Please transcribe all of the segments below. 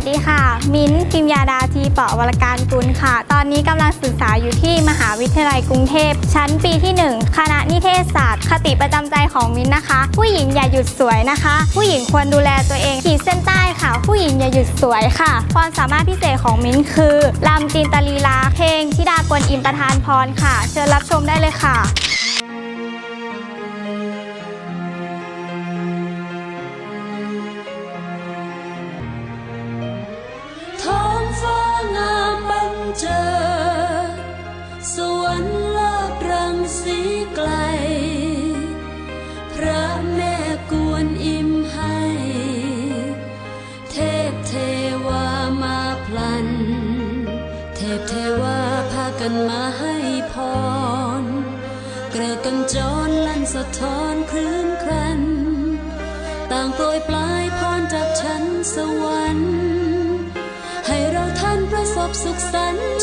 วัสดีค่ะ มิ้นท์พิมยาดาทีเปาะวรการกุลค่ะ ตอนนี้กำลังศึกษาอยู่ที่มหาวิทยาลัยกรุงเทพ ชั้นปีที่ 1 คณะนิเทศศาสตร์ คติประจำใจของมิ้นนะคะ ผู้หญิงอย่าหยุดสวยนะคะ ผู้หญิงควรดูแลตัวเองขีดเส้นใต้ค่ะ ผู้หญิงอย่าหยุดสวยค่ะความสามารถพิเศษของมิ้นคือลำจินตลีลาเพลงธิดากวนอิมประทานพรค่ะ เชิญรับชมได้เลยค่ะ เทวาพากันมาให้พร เกลือกันจรลั่นสะท้อนคลื่นครัน ต่างโปรยปลายพรจากชั้นสวรรค์ ให้เราท่านประสบสุขสันต์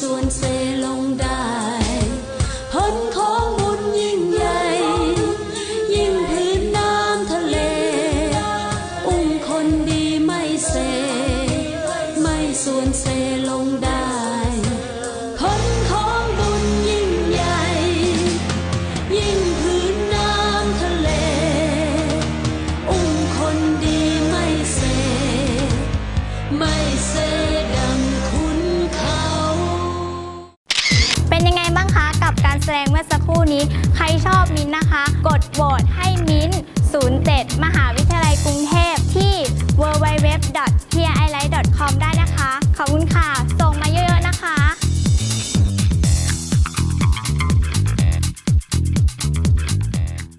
ส่วนเซลงได้ผลของบุญยิ่งใหญ่ ยิ่งพื้นน้ำทะเล อุ้มคนดีไม่เซ ไม่ส่วนเซลงได้ แสดงเมื่อสักครู่นี้ ใครชอบมิ้นนะคะ กดโหวตให้มิ้นท์07 มหาวิทยาลัยกรุงเทพที่ www.pri.com ได้นะคะ ขอบคุณค่ะ